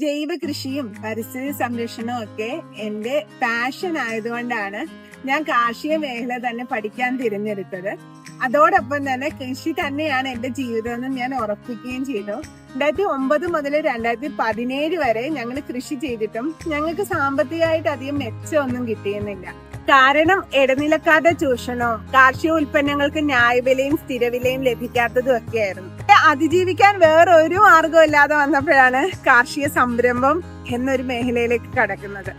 ജൈവ കൃഷിയും പരിസ്ഥിതി സംരക്ഷണവും ഒക്കെ എന്റെ പാഷൻ ആയതുകൊണ്ടാണ് ഞാൻ കാർഷിക മേഖല തന്നെ പഠിക്കാൻ തിരഞ്ഞെടുത്തത്. അതോടൊപ്പം തന്നെ കൃഷി തന്നെയാണ് എന്റെ ജീവിതം എന്ന് ഞാൻ ഉറപ്പിക്കുകയും ചെയ്തു. രണ്ടായിരത്തി ഒമ്പത് മുതൽ രണ്ടായിരത്തി പതിനേഴ് വരെ ഞങ്ങൾ കൃഷി ചെയ്തിട്ടും ഞങ്ങൾക്ക് സാമ്പത്തികമായിട്ട് അധികം മെച്ചമൊന്നും കിട്ടിയിരുന്നില്ല. കാരണം ഇടനിലക്കാരുടെ ചൂഷണവും കാർഷിക ഉൽപ്പന്നങ്ങൾക്ക് ന്യായവിലയും സ്ഥിരവിലയും ലഭിക്കാത്തതും ഒക്കെയായിരുന്നു അതിജീവിക്കാൻ വേറെ ഒരു മാർഗം ഇല്ലാതെ വന്നപ്പോഴാണ് കാർഷിക സംരംഭം എന്നൊരു മേഖലയിലേക്ക് കടക്കുന്നത്.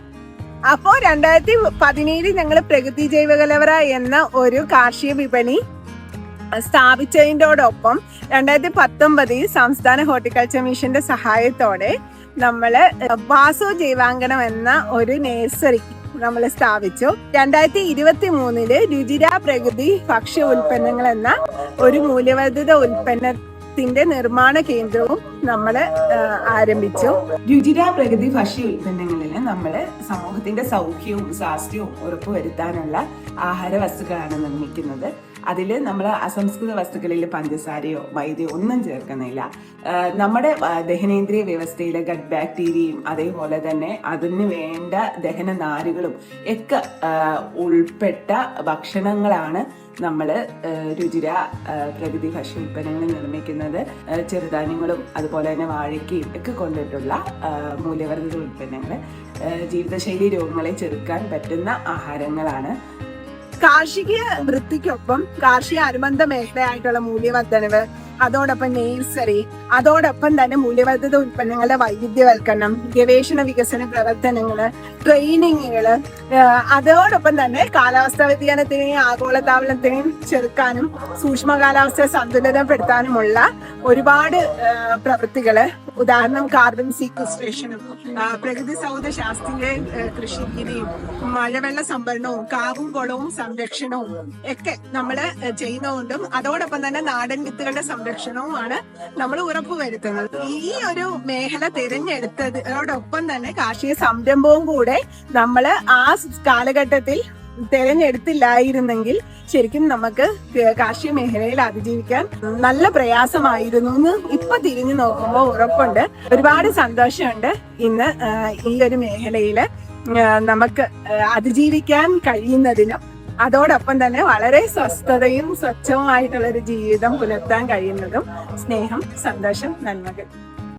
അപ്പോ രണ്ടായിരത്തി പതിനേഴിൽ ഞങ്ങൾ പ്രകൃതി ജൈവകലവറ എന്ന ഒരു കാർഷിക വിപണി സ്ഥാപിച്ചതിന്റോടൊപ്പം രണ്ടായിരത്തി പത്തൊമ്പതിൽ സംസ്ഥാന ഹോർട്ടിക്കൾച്ചർ മിഷന്റെ സഹായത്തോടെ നമ്മൾ വാസു ജൈവാങ്കണം എന്ന ഒരു നേഴ്സറി നമ്മൾ സ്ഥാപിച്ചു. രണ്ടായിരത്തി ഇരുപത്തി മൂന്നിൽ രുചിര പ്രകൃതി ഭക്ഷ്യ ഉൽപ്പന്നങ്ങൾ എന്ന ഒരു മൂല്യവർദ്ധിത ഉൽപ്പന്നത്തിന്റെ നിർമ്മാണ കേന്ദ്രവും നമ്മൾ ആരംഭിച്ചു. രുചിര പ്രകൃതി ഭക്ഷ്യ ഉൽപ്പന്നങ്ങളിൽ നമ്മൾ സമൂഹത്തിന്റെ സൗഖ്യവും സ്വാസ്ഥ്യവും ഉറപ്പുവരുത്താനുള്ള ആഹാര വസ്തുക്കളാണ് നിർമ്മിക്കുന്നത്. അതിൽ നമ്മൾ അസംസ്കൃത വസ്തുക്കളിൽ പഞ്ചസാരയോ വൈദ്യോ ഒന്നും ചേർക്കുന്നില്ല. നമ്മുടെ ദഹനേന്ദ്രിയ വ്യവസ്ഥയിലെ ഗട്ട് ബാക്ടീരിയയും അതേപോലെ തന്നെ അതിന് വേണ്ട ദഹന നാരുകളും ഒക്കെ ഉൾപ്പെട്ട ഭക്ഷണങ്ങളാണ് നമ്മൾ രുചിര പ്രകൃതി ഭക്ഷ്യ ഉൽപ്പന്നങ്ങൾ നിർമ്മിക്കുന്നത്. ആ, ചെറുധാന്യങ്ങളും അതുപോലെ തന്നെ വാഴയ്ക്കയും ഒക്കെ കൊണ്ടിട്ടുള്ള മൂല്യവർദ്ധിത ഉൽപ്പന്നങ്ങൾ ജീവിതശൈലി രോഗങ്ങളെ ചെറുക്കാൻ പറ്റുന്ന ആഹാരങ്ങളാണ്. കാർഷിക വൃത്തിക്കൊപ്പം കാർഷിക അനുബന്ധ മേഖലയായിട്ടുള്ള മൂല്യവർദ്ധനവ് അതോടൊപ്പം നേഴ്സറി അതോടൊപ്പം തന്നെ മൂല്യവർദ്ധിത ഉൽപ്പന്നങ്ങളുടെ വൈവിധ്യവൽക്കരണം ഗവേഷണ വികസന പ്രവർത്തനങ്ങൾ ട്രെയിനിങ്ങുകൾ അതോടൊപ്പം തന്നെ കാലാവസ്ഥാ വ്യതിയാനത്തിനെയും ആഗോളതാവളത്തെയും ചെറുക്കാനും സൂക്ഷ്മ കാലാവസ്ഥ സന്തുലിതപ്പെടുത്താനുമുള്ള ഒരുപാട് പ്രവൃത്തികൾ ഉദാഹരണം കാർബൺ സീക്വസ്ട്രേഷനും പ്രകൃതി സൗധ ശാസ്ത്രീയ കൃഷിരീതിയും കൃഷി രീതിയും മഴവെള്ള സംഭരണവും കാവും കുളവും സംരക്ഷണവും ഒക്കെ നമ്മൾ ചെയ്യുന്നതുകൊണ്ടും അതോടൊപ്പം തന്നെ നാടൻ വിത്തുകളുടെ സംരക്ഷണവുമാണ് നമ്മൾ ഉറപ്പുവരുത്തുന്നത് ഈ ഒരു മേഖല തിരഞ്ഞെടുത്തതോടൊപ്പം തന്നെ കാർഷിക സംരംഭവും കൂടെ നമ്മൾ ആ കാലഘട്ടത്തിൽ തിരഞ്ഞെടുത്തില്ലായിരുന്നെങ്കിൽ ശരിക്കും നമുക്ക് കാർഷിക മേഖലയിൽ അതിജീവിക്കാൻ നല്ല പ്രയാസമായിരുന്നു എന്ന് ഇപ്പൊ തിരിഞ്ഞു നോക്കുമ്പോൾ ഉറപ്പുണ്ട്. ഒരുപാട് സന്തോഷമുണ്ട് ഇന്ന് ഈ ഒരു മേഖലയിൽ നമുക്ക് അതിജീവിക്കാൻ കഴിയുന്നതിനും അതോടൊപ്പം തന്നെ വളരെ സ്വസ്ഥതയും സ്വച്ഛവുമായിട്ടുള്ള ഒരു ജീവിതം പുലർത്താൻ കഴിയുന്നതും സ്നേഹം സന്തോഷം നന്മകൾ.